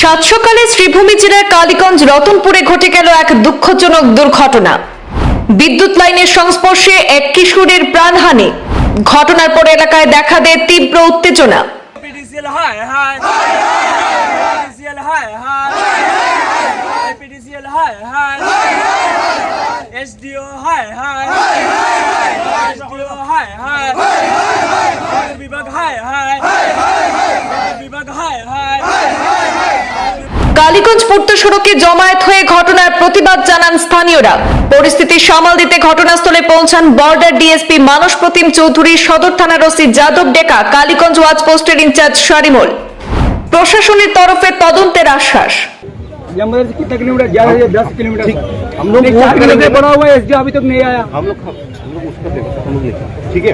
সাত সকালে শ্রীভূমি জেলার কালীগঞ্জ রতনপুরে ঘটে গেল এক দুঃখজনক দুর্ঘটনা। বিদ্যুৎ লাইনের সংস্পর্শে এক কিশোরের প্রাণহানি। ঘটনার পর এলাকায় দেখা দেয় তীব্র উত্তেজনা। হায় হায় হায় হায় হায় হায় SDO হায় হায় SDO হায় হায় বিভাগ হায় হায় বিভাগ হায় হায় কালীগঞ্জ পূর্ত সড়কে জমায়েত হয়ে ঘটনার প্রতিবাদ জানান স্থানীয়রা পরিস্থিতি সামাল দিতে ঘটনাস্থলে পৌঁছান বর্ডার ডিএসপি মানস প্রতিম চৌধুরী সদর থানার ওসি যাদব ডেকা কালীগঞ্জ ওয়াচ পোস্টের ইনচার্জ শারিমল প্রশাসনের তরফে তদন্তের আশ্বাস ये हमारे से कितना किलोमीटर जा रहा है दस किलोमीटर हम लोग चार किलोमीटर बना हुआ है एसडी अभी तक नहीं आया हम लोग हम लोग उसका देखो हम लोग लेते हैं, ठीक है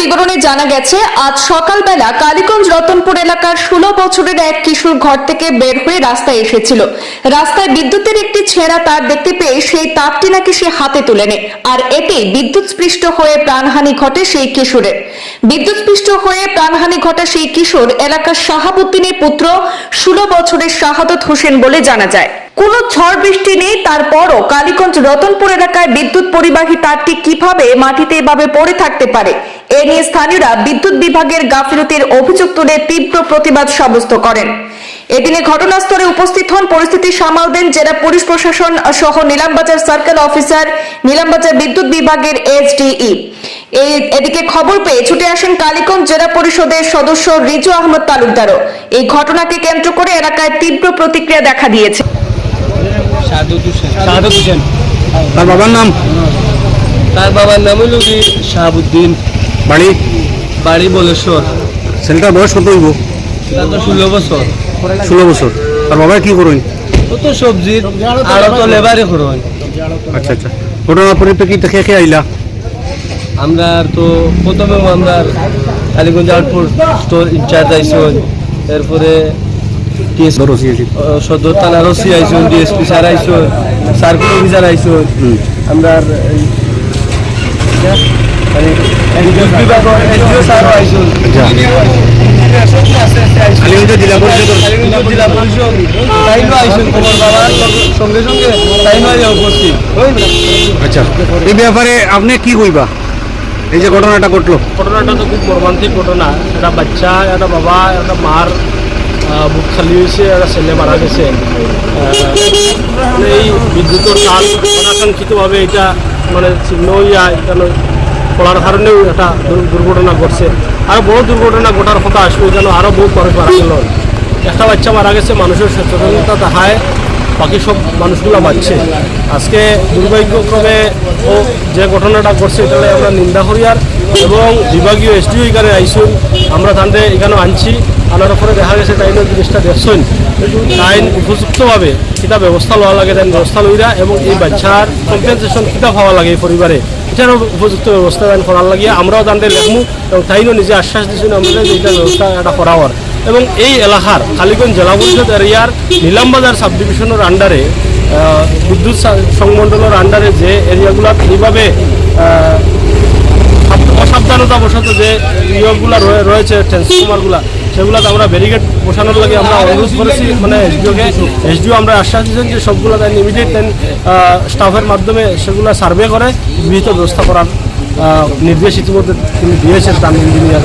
বিবরণে জানা গেছে, আজ সকালবেলা কালীগঞ্জ রতনপুর এলাকার ষোলো বছরের এক কিশোর ঘর থেকে বের হয়ে রাস্তায় এসেছিল। রাস্তায় বিদ্যুতের একটি ছেঁড়া তার দেখতে পেয়ে সেই তারটি নাকি সে হাতে তুলে নেয়। আর এতেই বিদ্যুৎ স্পৃষ্ট হয়ে প্রাণহানি ঘটে সেই কিশোরের। বিদ্যুৎ স্পৃষ্ট হয়ে প্রাণহানি ঘটা সেই কিশোর এলাকার শাহাবুদ্দিনের পুত্র ষোলো বছরের শাহাদত হোসেন বলে জানা যায়। কোনো ঝড় বৃষ্টি নেই, তারপরও কালীগঞ্জ রতনপুর এলাকায় বিদ্যুৎ পরিবাহী তারটি কীভাবে মাটিতে এভাবে পড়ে থাকতে পারে? এ নিয়ে স্থানীয়রা বিদ্যুৎ বিভাগের গাফিলতির অভিযোগ তুলে তীব্র প্রতিবাদ সাব্যস্ত করেন। এদিনে ঘটনাস্থলে উপস্থিত হন পরিস্থিতি সামাল দেন জেলা পুলিশ প্রশাসন সহ নিলামবাজার সার্কেল অফিসার নিলামবাজার বিদ্যুৎ বিভাগের এসডিই। এই এদিকে খবর পেয়ে ছুটে আসেন কালীগঞ্জ জেলা পরিষদের সদস্য রিজু আহমদ তালুকদারও। এই ঘটনাকে কেন্দ্র করে এলাকায় তীব্র প্রতিক্রিয়া দেখা দিয়েছে। তার বাবার নাম? তার বাবার নাম হইল কি? শাহাবুদ্দিন। বাড়ি? বাড়ি বলেশ্বর। ছেলেটার বয়স কত হইব? ষোলো বছর। ষোলো বছর। তার বাবা কি করেন ও তো সবজির আরও তো লেবারে করুন আচ্ছা আচ্ছা। ঘটনার পরিপ্রেক্ষিতে খেয়ে খেয়ে আইলা? আমরা তো প্রথমে আমরা Kaliganj outpost store in charge আইসুন। এরপরে সদর থানার ওসি আইসুন ডিএসপি স্যার আইসুন সার্কেল অফিসার আইসুন। আমরা আচ্ছা। এই ব্যাপারে আপনি কি কইবা? এই যে ঘটনাটা ঘটলো। ঘটনাটা তো খুব মর্মান্তিক ঘটনা। একটা বাচ্চা, একটা বাবা, একটা মার বুক খালি হয়েছে, একটা ছেলে মারা গেছে। এই বিদ্যুতের তার অনাকাঙ্ক্ষিতভাবে এটা মানে ছিন্ন হইয়া এখানে পড়ার কারণেও একটা দুর্ঘটনা ঘটছে। আর বহু দুর্ঘটনা ঘটার কথা আসবে যেন আরও বহু পরে গেল। একটা বাচ্চা মারা গেছে, মানুষের সচেতনতা দেখায়, বাকি সব মানুষগুলো বাঁচছে। আজকে দুর্ভাগ্যক্রমে ও যে ঘটনাটা ঘটছে এটা আমরা নিন্দা করি আর, এবং বিভাগীয় এসডিও এখানে আইসুন, আমরা তাদের এখানে আনছি, আনার পরে দেখা গেছে তাই জিনিসটা দেখছেন। তাই উপযুক্তভাবে কিতা ব্যবস্থা লওয়া লাগে, তাই ব্যবস্থা লইরা, এবং এই বাচ্চার কম্পেনসেশন কিতা পাওয়া লাগে এই পরিবারে? এটারও উপযুক্ত ব্যবস্থা দান করার লাগিয়ে আমরাও তাদের লেখমু এবং তাইনও নিজে আশ্বাস দিয়েছেন আমাদের যে এটা ব্যবস্থা এটা করা হওয়ার এবং এই এলাকার কালীগঞ্জ জেলা পরিষদ এরিয়ার নিলামবাজার সাব ডিভিশনের আন্ডারে বিদ্যুৎ সংমণ্ডলের আন্ডারে যে এরিয়াগুলো এইভাবে অসাবধানতাবশত যে ইয়েগুলো রয়েছে ট্রান্সফর্মারগুলো সেগুলোতে আমরা ব্যারিকেড বসানোর লাগে আমরা অনুরোধ করেছি মানে এসডিওকে এসডিও আমরা আশ্বাস দিয়েছেন যে সবগুলো তাই ইমিডিয়েট স্টাফের মাধ্যমে সেগুলো সার্ভে করে বিহিত ব্যবস্থা করার নির্দেশ ইতিমধ্যে তিনি দিয়েছেন তামিল ইঞ্জিনিয়ার।